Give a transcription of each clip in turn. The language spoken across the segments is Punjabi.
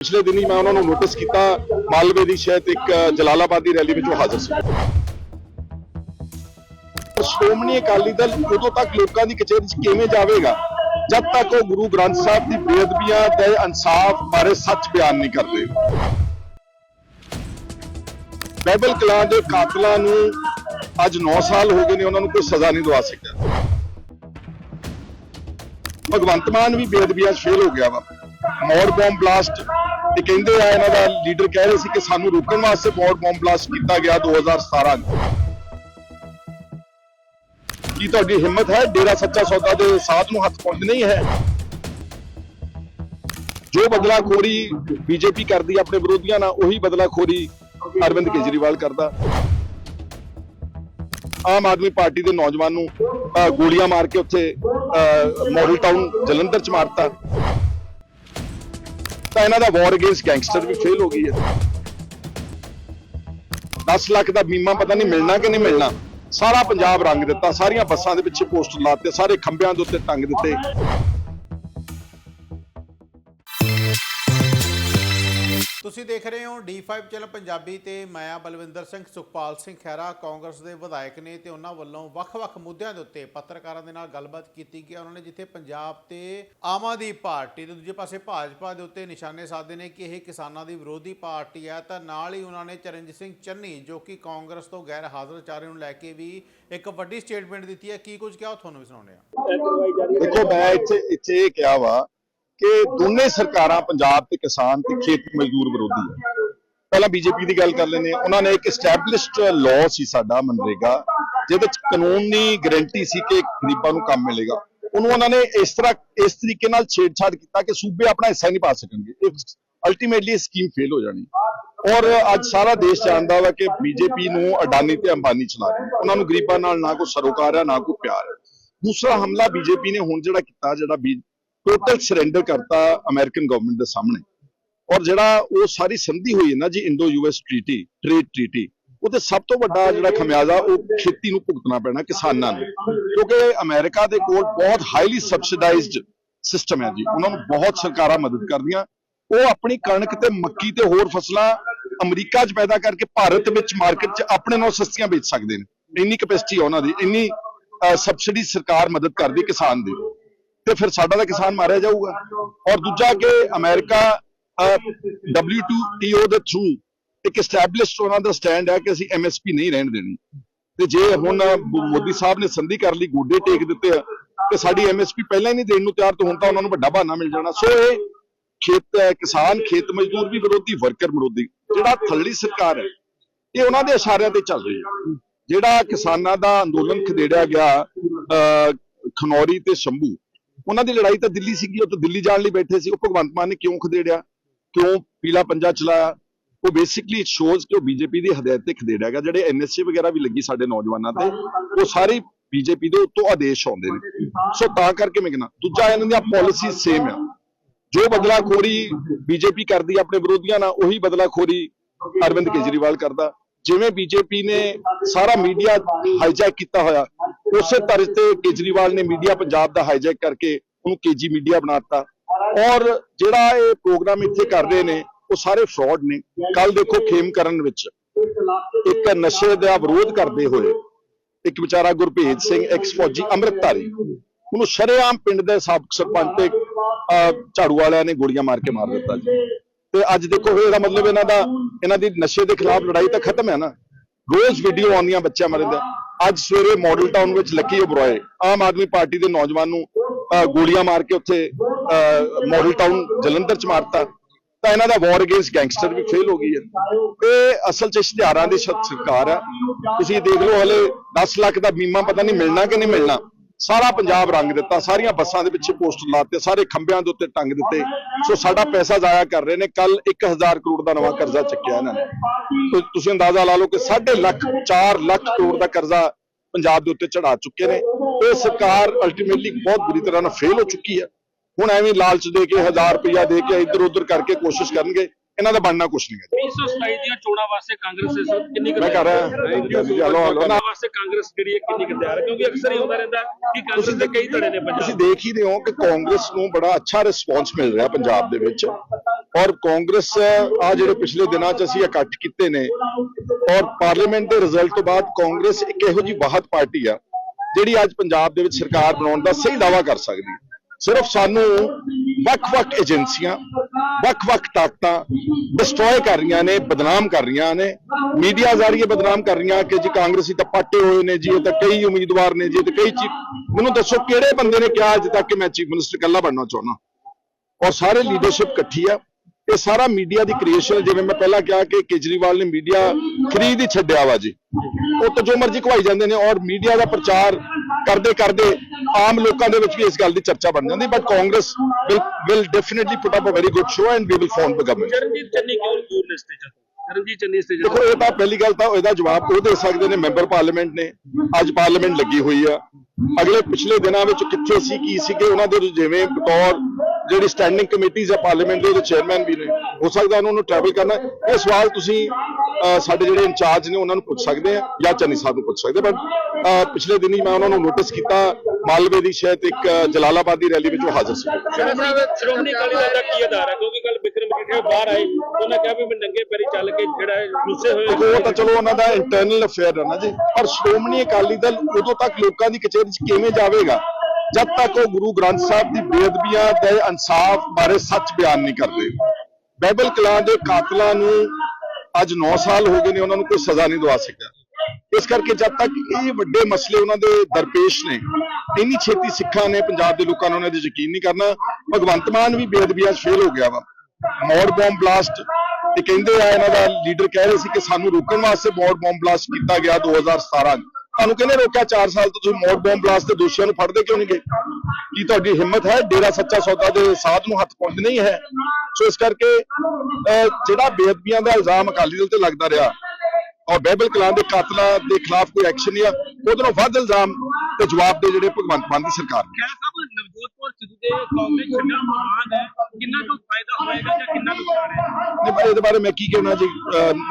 ਪਿਛਲੇ ਦਿਨੀ ਮੈਂ ਉਹਨਾਂ ਨੂੰ ਨੋਟਿਸ ਕੀਤਾ, ਮਾਲਵੇ ਦੀ ਸ਼ਹਿਦ ਇੱਕ ਜਲਾਲਾਬਾਦ ਦੀ ਰੈਲੀ ਵਿੱਚ ਉਹ ਹਾਜ਼ਰ ਸੀ। ਸ਼੍ਰੋਮਣੀ ਅਕਾਲੀ ਦਲ ਉਦੋਂ ਤੱਕ ਲੋਕਾਂ ਦੀ ਕਚਹਿਰੀ 'ਚ ਕਿਵੇਂ ਜਾਵੇਗਾ? ਜਦ ਤੱਕ ਉਹ ਗੁਰੂ ਗ੍ਰੰਥ ਸਾਹਿਬ ਦੀ ਬੇਅਦਬੀਆਂ ਤੇ ਇਨਸਾਫ ਬਾਰੇ ਸੱਚ ਬਿਆਨ ਨਹੀਂ ਕਰਦੇ। ਬਾਈਬਲ ਕਲਾਂ ਦੇ ਕਾਤਲਾਂ ਨੂੰ ਅੱਜ 9 ਸਾਲ ਹੋ ਗਏ ਨੇ, ਉਹਨਾਂ ਨੂੰ ਕੋਈ ਸਜ਼ਾ ਨਹੀਂ ਦਵਾ ਸਕਿਆ। ਭਗਵੰਤ ਮਾਨ ਵੀ ਬੇਅਦਬੀਆਂ 'ਚ ਫੇਲ ਹੋ ਗਿਆ ਵਾ। ਮੌੜ ਬੰਬ ਬਲਾਸਟ ਇਹ ਕਹਿੰਦੇ ਆ ਇਹਨਾਂ ਦਾ ਲੀਡਰ ਕਹਿ ਰਹੇ ਸੀ ਕਿ ਸਾਨੂੰ ਰੋਕਣ ਵਾਸਤੇ ਮੌੜ ਬੰਬ ਬਲਾਸਟ ਕੀਤਾ ਗਿਆ 2017 ਚ। ਕੀ ਤੁਹਾਡੀ ਹਿੰਮਤ ਹੈ? ਡੇਰਾ ਸੱਚਾ ਸੌਦਾ ਦੇ ਸਾਥ ਨੂੰ ਹੱਥ ਪਾਉਂਦੇ ਨਹੀਂ ਹੈ? ਜੋ ਬਦਲਾਖੋਰੀ ਬੀਜੇਪੀ ਕਰਦੀ ਆਪਣੇ ਵਿਰੋਧੀਆਂ ਨਾਲ, ਉਹੀ ਬਦਲਾਖੋਰੀ ਅਰਵਿੰਦ ਕੇਜਰੀਵਾਲ ਕਰਦਾ। ਆਮ ਆਦਮੀ ਪਾਰਟੀ ਦੇ ਨੌਜਵਾਨ ਨੂੰ ਗੋਲੀਆਂ ਮਾਰ ਕੇ ਉੱਥੇ ਮਾਡਲ ਟਾਊਨ ਜਲੰਧਰ ਚ ਮਾਰਤਾ। ਤਾਂ ਇਹਨਾਂ ਦਾ ਵਾਰ ਅਗੇਂਸਟ ਗੈਂਗਸਟਰ ਵੀ ਫੇਲ ਹੋ ਗਈ ਹੈ। 10 ਲੱਖ ਦਾ ਬੀਮਾ ਪਤਾ ਨਹੀਂ ਮਿਲਣਾ ਕਿ ਨਹੀਂ ਮਿਲਣਾ। ਸਾਰਾ ਪੰਜਾਬ ਰੰਗ ਦਿੱਤਾ, ਸਾਰੀਆਂ ਬੱਸਾਂ ਦੇ ਪਿੱਛੇ ਪੋਸਟਰ ਲਾਤੇ, ਸਾਰੇ ਖੰਭਿਆਂ ਦੇ ਉੱਤੇ ਟੰਗ ਦਿੱਤੇ। ਤੁਸੀਂ ਦੇਖ ਰਹੇ ਹੋ D5 ਚੈਨਲ ਪੰਜਾਬੀ ਤੇ ਮੈਂ ਆ ਬਲਵਿੰਦਰ ਸਿੰਘ, ਸੁਖਪਾਲ ਸਿੰਘ ਖਹਿਰਾ। ਕਾਂਗਰਸ ਦੇ ਵਿਧਾਇਕ ਨੇ ਤੇ ਉਹਨਾਂ ਵੱਲੋਂ ਵੱਖ-ਵੱਖ ਮੁੱਦਿਆਂ ਦੇ ਉੱਤੇ ਪੱਤਰਕਾਰਾਂ ਦੇ ਨਾਲ ਗੱਲਬਾਤ ਕੀਤੀ ਗਈ ਉਹਨਾਂ ਨੇ ਜਿੱਥੇ ਪੰਜਾਬ ਤੇ ਆਮ ਆਦਮੀ ਪਾਰਟੀ ਤੇ ਦੂਜੇ ਪਾਸੇ ਭਾਜਪਾ ਦੇ ਉੱਤੇ ਨਿਸ਼ਾਨੇ ਸਾਧੇ ਨੇ ਕਿ ਇਹ ਕਿਸਾਨਾਂ ਦੀ ਵਿਰੋਧੀ ਪਾਰਟੀ ਹੈ, ਤਾਂ ਨਾਲ ਹੀ ਉਹਨਾਂ ਨੇ ਚਰਨਜੀਤ ਸਿੰਘ ਚੰਨੀ, ਜੋ ਕਿ ਕਾਂਗਰਸ ਤੋਂ ਗੈਰ ਹਾਜ਼ਰ ਚਾਰੇ ਨੂੰ ਲੈ ਕੇ ਵੀ ਇੱਕ ਵੱਡੀ ਸਟੇਟਮੈਂਟ ਦਿੱਤੀ ਹੈ। ਕੀ ਕੁਝ ਕਿਹਾ ਤੁਹਾਨੂੰ ਵੀ ਸੁਣਾਉਂਦੇ ਆ ਦੇਖੋ, ਮੈਂ ਇੱਥੇ ਇੱਥੇ ਇਹ ਕਿਹਾ ਵਾ ਕਿ ਦੋਨੇ ਸਰਕਾਰਾਂ, ਪੰਜਾਬ ਤੇ ਕਿਸਾਨ ਤੇ ਖੇਤ ਮਜ਼ਦੂਰ ਵਿਰੋਧੀ ਹੈ ਪਹਿਲਾਂ ਬੀਜੇਪੀ ਦੀ ਗੱਲ ਕਰ ਲੈਂਦੇ ਹਾਂ। ਉਹਨਾਂ ਨੇ ਇੱਕ ਐਸਟੈਬਲਿਸ਼ਡ ਲਾਅ ਸੀ ਸਾਡਾ ਮਨਰੇਗਾ, ਜਿਹਦੇ ਚ ਕਾਨੂੰਨੀ ਗਾਰੰਟੀ ਸੀ ਕਿ ਗਰੀਬਾਂ ਨੂੰ ਕੰਮ ਮਿਲੇਗਾ। ਉਹਨੂੰ ਉਹਨਾਂ ਨੇ ਇਸ ਤਰ੍ਹਾਂ, ਇਸ ਤਰੀਕੇ ਨਾਲ ਛੇੜਛਾੜ ਕੀਤਾ ਕਿ ਸੂਬੇ ਆਪਣਾ ਹਿੱਸਾ ਨਹੀਂ ਪਾ ਸਕਣਗੇ। ਅਲਟੀਮੇਟਲੀ ਇਹ ਸਕੀਮ ਫੇਲ ਹੋ ਜਾਣੀ। ਔਰ ਅੱਜ ਸਾਰਾ ਦੇਸ਼ ਜਾਣਦਾ ਵਾ ਕਿ ਬੀਜੇਪੀ ਨੂੰ ਅਡਾਨੀ ਤੇ ਅੰਬਾਨੀ ਚਲਾ ਰਹੇ ਉਹਨਾਂ ਨੂੰ ਗਰੀਬਾਂ ਨਾਲ ਨਾ ਕੋਈ ਸਰੋਕਾਰ ਹੈ ਨਾ ਕੋਈ ਪਿਆਰ ਹੈ ਦੂਸਰਾ ਹਮਲਾ ਬੀਜੇਪੀ ਨੇ ਹੁਣ ਜਿਹੜਾ ਕੀਤਾ, ਜਿਹੜਾ ਟੋਟਲ ਸਰੈਂਡਰ ਕਰਤਾ ਅਮਰੀਕਨ ਗਵਰਨਮੈਂਟ ਦੇ ਸਾਹਮਣੇ। ਔਰ ਜਿਹੜਾ ਉਹ ਸਾਰੀ ਸੰਧੀ ਹੋਈ ਹੈ ਨਾ ਜੀ Indo US treaty trade treaty ਉਹਦੇ ਸਭ ਤੋਂ ਵੱਡਾ ਜਿਹੜਾ ਖਮਿਆਜ਼ਾ ਉਹ ਖੇਤੀ ਨੂੰ ਭੁਗਤਣਾ ਪੈਣਾ ਕਿਸਾਨਾਂ ਨੂੰ। ਕਿਉਂਕਿ ਅਮਰੀਕਾ ਦੇ ਕੋਲ ਬਹੁਤ ਹਾਈਲੀ ਸਬਸਿਡਾਈਜ਼ਡ ਸਿਸਟਮ ਹੈ ਜੀ। ਉਹਨਾਂ ਨੂੰ ਬਹੁਤ ਸਰਕਾਰਾਂ ਮਦਦ ਕਰਦੀਆਂ। ਉਹ ਆਪਣੀ ਕਣਕ ਤੇ ਮੱਕੀ ਤੇ ਹੋਰ ਫਸਲਾਂ ਅਮਰੀਕਾ 'ਚ ਪੈਦਾ ਕਰਕੇ ਭਾਰਤ ਵਿੱਚ ਮਾਰਕੀਟ 'ਚ ਆਪਣੇ ਨਾਲੋਂ ਸਸਤੀਆਂ ਵੇਚ ਸਕਦੇ ਨੇ। ਇੰਨੀ ਕੈਪੈਸਿਟੀ ਉਹਨਾਂ ਦੀ। ਇੰਨੀ ਸਬਸਿਡੀ ਸਰਕਾਰ ਮਦਦ ਕਰਦੀ ਕਿਸਾਨ ਦੀ। ਤੇ ਫਿਰ ਸਾਡਾ ਤਾਂ ਕਿਸਾਨ ਮਾਰਿਆ ਜਾਊਗਾ। ਔਰ ਦੂਜਾ ਕਿ ਅਮਰੀਕਾ WTO ਦੇ ਥਰੂ ਇੱਕ ਐਸਟੈਬਲਿਸ਼ਡ ਉਹਨਾਂ ਦਾ ਸਟੈਂਡ ਹੈ ਕਿ ਅਸੀਂ MSP ਨਹੀਂ ਰਹਿਣ ਦੇਣੀ। ਤੇ ਜੇ ਹੁਣ ਮੋਦੀ ਸਾਹਿਬ ਨੇ ਸੰਧੀ ਕਰ ਲਈ ਗੋਡੇ ਟੇਕ ਦਿੱਤੇ ਆ ਤੇ ਸਾਡੀ MSP ਪਹਿਲਾਂ ਹੀ ਨਹੀਂ ਦੇਣ ਨੂੰ ਤਿਆਰ ਤੇ ਹੁਣ ਤਾਂ ਉਹਨਾਂ ਨੂੰ ਵੱਡਾ ਬਹਾਨਾ ਮਿਲ ਜਾਣਾ। ਸੋ ਇਹ ਖੇਤ ਕਿਸਾਨ ਖੇਤ ਮਜ਼ਦੂਰ ਵੀ ਵਿਰੋਧੀ ਵਰਕਰ ਵਿਰੋਧੀ। ਜਿਹੜਾ ਥੱਲੜੀ ਸਰਕਾਰ ਹੈ ਇਹ ਉਹਨਾਂ ਦੇ ਇਸ਼ਾਰਿਆਂ ਤੇ ਚੱਲ ਰਹੀ ਹੈ। ਜਿਹੜਾ ਕਿਸਾਨਾਂ ਦਾ ਅੰਦੋਲਨ ਖਦੇੜਿਆ ਗਿਆ ਅਹ, ਖਨੌਰੀ ਤੇ ਸ਼ੰਭੂ ਉਹਨਾਂ ਦੀ ਲੜਾਈ ਤਾਂ ਦਿੱਲੀ ਸੀਗੀ, ਉਹ ਤਾਂ ਦਿੱਲੀ ਜਾਣ ਲਈ ਬੈਠੇ ਸੀ। ਉਹ ਭਗਵੰਤ ਮਾਨ ਨੇ ਕਿਉਂ ਖਦੇੜਿਆ? ਕਿਉਂ ਪੀਲਾ ਪੰਜਾ ਚਲਾਇਆ? ਉਹ ਬੇਸਿਕਲੀ ਇਟ ਸ਼ੋਜ਼ ਕਿ ਉਹ ਬੀਜੇਪੀ ਦੀ ਹਦਾਇਤ ਤੇ ਖਦੇੜਿਆ ਗਿਆ। ਜਿਹੜੇ ਐਨਐਸਸੀ ਵਗੈਰਾ ਵੀ ਲੱਗੀ ਸਾਡੇ ਨੌਜਵਾਨਾਂ ਤੇ, ਉਹ ਸਾਰੇ ਬੀਜੇਪੀ ਦੇ ਉੱਤੋਂ ਆਦੇਸ਼ ਆਉਂਦੇ ਨੇ। ਸੋ ਤਾਂ ਕਰਕੇ ਮੈਂ ਕਹਿੰਦਾ, ਦੂਜਾ ਇਹਨਾਂ ਦੀਆਂ ਪਾਲਿਸੀ ਸੇਮ ਆ। ਜੋ ਬਦਲਾਖੋਰੀ ਬੀਜੇਪੀ ਕਰਦੀ ਆਪਣੇ ਵਿਰੋਧੀਆਂ ਨਾਲ, ਉਹੀ ਬਦਲਾਖੋਰੀ ਅਰਵਿੰਦ ਕੇਜਰੀਵਾਲ ਕਰਦਾ। ਜਿਵੇਂ ਬੀਜੇਪੀ ਨੇ ਸਾਰਾ ਮੀਡੀਆ ਹਾਈਜੈਕ ਕੀਤਾ ਹੋਇਆ ਉਸੇ ਤਰ੍ਹਾਂ ਤੇ ਕੇਜਰੀਵਾਲ ਨੇ ਮੀਡੀਆ ਪੰਜਾਬ ਦਾ ਹਾਈਜੈਕ ਕਰਕੇ ਉਹਨੂੰ ਕੇਜੀ ਮੀਡੀਆ ਬਣਾਤਾ ਔਰ ਜਿਹੜਾ ਇਹ ਪ੍ਰੋਗਰਾਮ ਇੱਥੇ ਕਰ ਰਹੇ ਨੇ ਉਹ ਸਾਰੇ ਫਰਾਡ ਨੇ। ਕੱਲ ਦੇਖੋ ਖੇਮ ਕਰਨ ਵਿੱਚ। ਇੱਕ ਨਸ਼ੇ ਦਾ ਵਿਰੋਧ ਕਰਦੇ ਹੋਏ ਇੱਕ ਵਿਚਾਰਾ ਗੁਰਭੇਜ ਸਿੰਘ ਐਕਸ ਫੌਜੀ ਅੰਮ੍ਰਿਤਧਾਰੀ ਉਹਨੂੰ ਸ਼ਰੇਆਮ ਪਿੰਡ ਦੇ ਸਾਬਕ ਸਰਪੰਚ ਤੇ ਅਹ, ਝਾੜੂ ਵਾਲਿਆਂ ਨੇ ਗੋਲੀਆਂ ਮਾਰ ਕੇ ਮਾਰ ਦਿੱਤਾ ਜੀ। ਤੇ ਅੱਜ ਦੇਖੋ ਇਹਦਾ ਮਤਲਬ ਇਹਨਾਂ ਦਾ ਇਹਨਾਂ ਦੀ ਨਸ਼ੇ ਦੇ ਖਿਲਾਫ ਲੜਾਈ ਤਾਂ ਖਤਮ ਹੈ ਨਾ। ਰੋਜ਼ ਵੀਡੀਓ ਆਉਂਦੀਆਂ ਬੱਚਿਆਂ ਮਰਨ ਦਾ। ਅੱਜ ਸਵੇਰੇ ਮਾਡਲ ਟਾਊਨ ਵਿੱਚ ਲੱਕੀ ਓਬਰਾਏ ਆਮ ਆਦਮੀ ਪਾਰਟੀ ਦੇ ਨੌਜਵਾਨ ਨੂੰ ਅਹ, ਗੋਲੀਆਂ ਮਾਰ ਕੇ ਉੱਥੇ ਮਾਡਲ ਟਾਊਨ ਜਲੰਧਰ ਚ ਮਾਰਤਾ। ਤਾਂ ਇਹਨਾਂ ਦਾ ਵਾਰ ਅਗੇਂਸਟ ਗੈਂਗਸਟਰ ਵੀ ਫੇਲ ਹੋ ਗਈ ਹੈ। ਇਹ ਅਸਲ ਚ ਇਸ਼ਤਿਹਾਰਾਂ ਦੀ ਸਰਕਾਰ ਹੈ। ਤੁਸੀਂ ਦੇਖ ਲਓ ਹਲੇ 10 ਲੱਖ ਦਾ ਬੀਮਾ ਪਤਾ ਨਹੀਂ ਮਿਲਣਾ ਕਿ ਨਹੀਂ ਮਿਲਣਾ। ਸਾਰਾ ਪੰਜਾਬ ਰੰਗ ਦਿੱਤਾ, ਸਾਰੀਆਂ ਬੱਸਾਂ ਦੇ ਪਿੱਛੇ ਪੋਸਟਰ ਲਾਤੇ, ਸਾਰੇ ਖੰਭਿਆਂ ਦੇ ਉੱਤੇ ਟੰਗ ਦਿੱਤੇ। ਸੋ ਸਾਡਾ ਪੈਸਾ ਜ਼ਾਇਆ ਕਰ ਰਹੇ ਨੇ ਕੱਲ 1000 ਕਰੋੜ ਦਾ ਨਵਾਂ ਕਰਜ਼ਾ ਚੱਕਿਆ ਇਹਨਾਂ ਨੇ। ਤੁਸੀਂ ਅੰਦਾਜ਼ਾ ਲਾ ਲਓ ਕਿ 1.5 ਲੱਖ 4 ਲੱਖ ਕਰੋੜ ਦਾ ਕਰਜ਼ਾ ਪੰਜਾਬ ਦੇ ਉੱਤੇ ਚੜਾ ਚੁੱਕੇ ਨੇ। ਇਹ ਸਰਕਾਰ ਅਲਟੀਮੇਟਲੀ ਬਹੁਤ ਬੁਰੀ ਤਰ੍ਹਾਂ ਨਾਲ ਫੇਲ ਹੋ ਚੁੱਕੀ ਹੈ। ਹੁਣ ਐਵੇਂ ਲਾਲਚ ਦੇ ਕੇ 1000 ਰੁਪਇਆ ਦੇ ਕੇ ਇੱਧਰ ਉੱਧਰ ਕਰਕੇ ਕੋਸ਼ਿਸ਼ ਕਰਨਗੇ। ਇਹਨਾਂ ਦਾ ਬਣਨਾ ਕੁਛ ਨਹੀਂ ਹੈ। 327 ਦੀਆਂ ਚੋਣਾਂ ਵਾਸਤੇ ਕਾਂਗਰਸ ਕਿੰਨੀ ਕੁ ਮੈਂ ਕਰ ਰਿਹਾ। ਹਲੋ ਹਲੋ ਨਾ ਵਾਸਤੇ ਕਾਂਗਰਸ ਜਿਹੜੀ ਹੈ ਕਿੰਨੀ ਕੁ ਤਿਆਰ ਹੈ? ਕਿਉਂਕਿ ਅਕਸਰ ਹੀ ਹੁੰਦਾ ਰਹਿੰਦਾ ਕਿ ਕਾਂਗਰਸ ਦੇ ਕਈ ਧੜੇ ਨੇ ਤੁਸੀਂ ਪੰਜਾਬ ਦੇਖ ਹੀ ਰਹੇ ਹੋ ਕਿ ਕਾਂਗਰਸ ਨੂੰ ਬੜਾ ਅੱਛਾ ਰਿਸਪੌਂਸ ਮਿਲ ਰਿਹਾ ਪੰਜਾਬ ਦੇ ਵਿੱਚ। ਔਰ ਕਾਂਗਰਸ ਆ ਜਿਹੜੇ ਪਿਛਲੇ ਦਿਨਾਂ 'ਚ ਅਸੀਂ ਇਕੱਠ ਕੀਤੇ ਨੇ ਔਰ ਪਾਰਲੀਮੈਂਟ ਦੇ ਰਿਜ਼ਲਟ ਤੋਂ ਬਾਅਦ ਕਾਂਗਰਸ ਇੱਕ ਇਹੋ ਜੀ ਵਾਹਤ ਪਾਰਟੀ ਆ ਜਿਹੜੀ ਅੱਜ ਪੰਜਾਬ ਦੇ ਵਿੱਚ ਸਰਕਾਰ ਬਣਾਉਣ ਦਾ ਸਹੀ ਦਾਵਾ ਕਰ ਸਕਦੀ ਹੈ। ਸਿਰਫ ਸਾਨੂੰ ਵੱਖ-ਵੱਖ ਏਜੰਸੀਆਂ ਵੱਖ-ਵੱਖ ਤਾਕਤਾਂ ਡਿਸਟਰੋਏ ਕਰ ਰਹੀਆਂ ਨੇ, ਬਦਨਾਮ ਕਰ ਰਹੀਆਂ ਨੇ। ਮੀਡੀਆ ਜ਼ਰੀਏ ਬਦਨਾਮ ਕਰ ਰਹੀਆਂ ਕਿ ਜੀ ਕਾਂਗਰਸੀ ਤਾਂ ਪਾਟੇ ਹੋਏ ਨੇ ਜੀ, ਇਹ ਤਾਂ ਕਈ ਉਮੀਦਵਾਰ ਨੇ ਜੀ, ਇਹ ਕਈ ਮੈਨੂੰ ਦੱਸੋ ਕਿਹੜੇ ਬੰਦੇ ਨੇ ਕਿਹਾ ਅੱਜ ਤੱਕ ਕਿ ਮੈਂ ਚੀਫ ਮਿਨਿਸਟਰ ਇਕੱਲਾ ਬਣਨਾ ਚਾਹੁੰਦਾ? ਔਰ ਸਾਰੇ ਲੀਡਰਸ਼ਿਪ ਇਕੱਠੀ ਆ। ਇਹ ਸਾਰਾ ਮੀਡੀਆ ਦੀ ਕ੍ਰੀਏਸ਼ਨ ਜਿਵੇਂ ਮੈਂ ਪਹਿਲਾਂ ਕਿਹਾ ਕਿ ਕੇਜਰੀਵਾਲ ਨੇ ਮੀਡੀਆ ਖਰੀਦ ਹੀ ਛੱਡਿਆ ਵਾ ਜੀ। ਉਹ ਤਾਂ ਜੋ ਮਰਜ਼ੀ ਘਵਾਈ ਜਾਂਦੇ ਨੇ ਔਰ ਮੀਡੀਆ ਦਾ ਪ੍ਰਚਾਰ ਕਰਦੇ ਕਰਦੇ ਆਮ ਲੋਕਾਂ ਦੇ ਵਿੱਚ ਵੀ ਇਸ ਗੱਲ ਦੀ ਚਰਚਾ ਬਣ ਜਾਂਦੀ but Congress will definitely put up a very good show and we will form the government Charanjit Channi ਕਿਉਂ ਦੂਰ ਸਟੇਜ ਤੋਂ? ਚਰਨਜੀਤ ਚੰਨੀ ਸਟੇਜ ਦੇਖੋ ਇਹ ਤਾਂ ਪਹਿਲੀ ਗੱਲ ਤਾਂ ਇਹਦਾ ਜਵਾਬ ਉਹ ਦੇ ਸਕਦੇ ਨੇ ਮੈਂਬਰ ਪਾਰਲੀਮੈਂਟ ਨੇ। ਅੱਜ ਪਾਰਲੀਮੈਂਟ ਲੱਗੀ ਹੋਈ ਆ। ਅਗਲੇ ਪਿਛਲੇ ਦਿਨਾਂ ਵਿੱਚ ਕਿੱਥੇ ਸੀ ਕੀ ਸੀਗੇ ਉਹਨਾਂ ਦੇ ਜਿਵੇਂ ਬਤੌਰ ਜਿਹੜੀ ਸਟੈਂਡਿੰਗ ਕਮੇਟੀਜ਼ ਆ ਪਾਰਲੀਮੈਂਟ ਦੇ ਉਹਦੇ ਚੇਅਰਮੈਨ ਵੀ ਨੇ ਹੋ ਸਕਦਾ ਉਹਨਾਂ ਨੂੰ ਟਰੈਵਲ ਕਰਨਾ ਇਹ ਸਵਾਲ ਤੁਸੀਂ ਸਾਡੇ ਜਿਹੜੇ ਇੰਚਾਰਜ ਨੇ ਉਹਨਾਂ ਨੂੰ ਪੁੱਛ ਸਕਦੇ ਆ ਜਾਂ ਚੰਨੀ ਸਾਹਿਬ ਨੂੰ ਪੁੱਛ ਸਕਦੇ ਬਟ ਪਿਛਲੇ ਦਿਨੀ ਮੈਂ ਉਹਨਾਂ ਨੂੰ ਨੋਟਿਸ ਕੀਤਾ ਮਾਲਵੇ ਦੀ ਸ਼ਾਇਦ ਇੱਕ ਜਲਾਲਾਬਾਦ ਦੀ ਰੈਲੀ ਵਿੱਚ ਉਹ ਹਾਜ਼ਰ ਸੀ। ਸ਼੍ਰੋਮਣੀ ਅਕਾਲੀ ਦਲ ਦਾ ਕੀ ਆਧਾਰ ਹੈ? ਕਿਉਂਕਿ ਕੱਲ ਬਿਕਰਮ ਮਜੀਠੀਆ ਬਾਹਰ ਆਏ ਉਹਨਾਂ ਕਿਹਾ ਵੀ ਮੈਂ ਨੰਗੇ ਪੈਰੀ ਚੱਲ ਕੇ ਜਿਹੜਾ ਗੁੱਸੇ ਹੋਏ ਉਹ ਤਾਂ ਚਲੋ ਉਹਨਾਂ ਦਾ ਇੰਟਰਨਲ ਅਫੇਅਰ ਹੈ ਨਾ ਜੀ। ਪਰ ਸ਼੍ਰੋਮਣੀ ਅਕਾਲੀ ਦਲ ਉਦੋਂ ਤੱਕ ਲੋਕਾਂ ਦੀ ਕਚਹਿਰੀ 'ਚ ਕਿਵੇਂ ਜਾਵੇਗਾ? ਜਦ ਤੱਕ ਉਹ ਗੁਰੂ ਗ੍ਰੰਥ ਸਾਹਿਬ ਦੀ ਬੇਅਦਬੀਆਂ ਤੇ ਇਨਸਾਫ ਬਾਰੇ ਸੱਚ ਬਿਆਨ ਨਹੀਂ ਕਰਦੇ। ਬਾਈਬਲ ਕਲਾਂ ਦੇ ਕਾਤਲਾਂ ਨੂੰ ਅੱਜ 9 ਸਾਲ ਹੋ ਗਏ ਨੇ, ਉਹਨਾਂ ਨੂੰ ਕੋਈ ਸਜ਼ਾ ਨਹੀਂ ਦਵਾ ਸਕਿਆ। ਇਸ ਕਰਕੇ ਜਦ ਤੱਕ ਇਹ ਵੱਡੇ ਮਸਲੇ ਉਹਨਾਂ ਦੇ ਦਰਪੇਸ਼ ਨੇ, ਇੰਨੀ ਛੇਤੀ ਸਿੱਖਾਂ ਨੇ, ਪੰਜਾਬ ਦੇ ਲੋਕਾਂ ਨੇ ਉਹਨਾਂ ਤੇ ਯਕੀਨ ਨਹੀਂ ਕਰਨਾ। ਭਗਵੰਤ ਮਾਨ ਵੀ ਬੇਅਦਬੀਆਂ 'ਚ ਫੇਲ ਹੋ ਗਿਆ ਵਾ। ਮੋੜ ਬੰਬ ਬਲਾਸਟ, ਇਹ ਕਹਿੰਦੇ ਆ, ਇਹਨਾਂ ਦਾ ਲੀਡਰ ਕਹਿ ਰਹੇ ਸੀ ਕਿ ਸਾਨੂੰ ਰੋਕਣ ਵਾਸਤੇ ਮੋੜ ਬੰਬ ਬਲਾਸਟ ਕੀਤਾ ਗਿਆ 2017 'ਚ। ਤੁਹਾਨੂੰ ਕਿਹਨੇ ਰੋਕਿਆ? 4 ਸਾਲ ਤੋਂ ਤੁਸੀਂ ਮੋੜ ਬੰਬ ਬਲਾਸਟ ਦੇ ਦੋਸ਼ੀਆਂ ਨੂੰ ਫੜਦੇ ਕਿਉਂ ਨਹੀਂ ਗਏ? ਕੀ ਤੁਹਾਡੀ ਹਿੰਮਤ ਹੈ? ਡੇਰਾ ਸੱਚਾ ਸੌਦਾ ਦੇ ਸਾਧ ਨੂੰ ਹੱਥ ਪਾਉਂਦੇ ਨਹੀਂ ਹੈ? ਸੋ ਇਸ ਕਰਕੇ ਜਿਹੜਾ ਬੇਅਦਬੀਆਂ ਦਾ ਇਲਜ਼ਾਮ ਅਕਾਲੀ ਦਲ ਤੇ ਲੱਗਦਾ ਰਿਹਾ ਔਰ ਬਾਈਬਲ ਕਲਾਂ ਦੇ ਕਾਤਲਾਂ ਦੇ ਖਿਲਾਫ ਕੋਈ ਐਕਸ਼ਨ ਨਹੀਂ ਆ ਉਹਦੇ ਨਾਲੋਂ ਵੱਧ ਇਲਜ਼ਾਮ ਤੇ ਜਵਾਬ ਦੇ ਜਿਹੜੇ ਭਗਵੰਤ ਮਾਨ ਦੀ ਸਰਕਾਰ ਨੇ। ਸਾਹਿਬ ਨਵਜੋਤ ਕੌਰ ਸਿੱਧੂ ਦੇ ਕਾਂਗਰਸ ਛੱਡਣ ਤੋਂ ਬਾਅਦ ਕਿੰਨਾ ਕੁ ਫਾਇਦਾ ਹੋਏਗਾ ਜਾਂ ਕਿੰਨਾ ਨੁਕਸਾਨ ਹੈ? ਨਹੀਂ ਪਰ ਇਹਦੇ ਬਾਰੇ ਮੈਂ ਕੀ ਕਹਿਣਾ ਜੀ?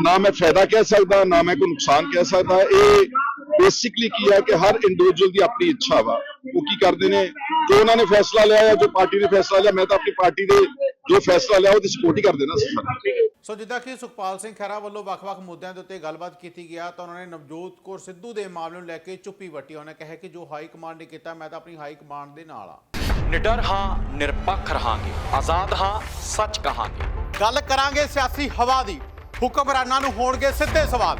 ਨਾ ਮੈਂ ਫਾਇਦਾ ਕਹਿ ਸਕਦਾ ਨਾ ਮੈਂ ਕੋਈ ਨੁਕਸਾਨ ਕਹਿ ਸਕਦਾ। ਇਹ ਬੇਸਿਕਲੀ ਕੀ ਹੈ ਕਿ ਹਰ ਇੰਡੀਵਿਜੂਅਲ ਦੀ ਆਪਣੀ ਇੱਛਾ ਵਾ। ਉਹ ਕੀ ਕਰਦੇ ਨੇ? ਜੋ ਉਹਨਾਂ ਨੇ ਫੈਸਲਾ ਲਿਆ ਜਾਂ ਜੋ ਪਾਰਟੀ ਨੇ ਫੈਸਲਾ ਲਿਆ ਮੈਂ ਤਾਂ ਆਪਣੀ ਪਾਰਟੀ ਦੇ ਜੋ ਫੈਸਲਾ ਲਿਆ ਉਹਦੀ ਸਪੋਰਟ ਹੀ ਕਰਦੇ ਨਾ ਸਰ। ਸੋ ਜਿੱਦਾਂ ਕਿ ਸੁਖਪਾਲ ਸਿੰਘ ਖਹਿਰਾ ਵੱਲੋਂ ਵੱਖ-ਵੱਖ ਮੁੱਦਿਆਂ ਦੇ ਉੱਤੇ ਗੱਲਬਾਤ ਕੀਤੀ ਗਿਆ ਤਾਂ ਉਹਨਾਂ ਨੇ ਨਵਜੋਤ ਕੌਰ ਸਿੱਧੂ ਦੇ ਮਾਮਲੇ ਨੂੰ ਲੈ ਕੇ ਚੁੱਪੀ ਵੱਟੀ। ਉਹਨਾਂ ਕਿਹਾ ਕਿ ਜੋ ਹਾਈ ਕਮਾਂਡ ਨੇ ਕੀਤਾ ਮੈਂ ਤਾਂ ਆਪਣੀ ਹਾਈ ਕਮਾਂਡ ਦੇ ਨਾਲ ਆ ਨਿਡਰ ਹਾਂ ਨਿਰਪੱਖ ਰਹਾਂਗੇ। ਆਜ਼ਾਦ ਹਾਂ ਸੱਚ ਕਹਾਂਗੇ। ਗੱਲ ਕਰਾਂਗੇ ਸਿਆਸੀ ਹਵਾ ਦੀ। ਹੁਕਮਰਾਨਾਂ ਨੂੰ ਹੋਣਗੇ ਸਿੱਧੇ ਸਵਾਲ।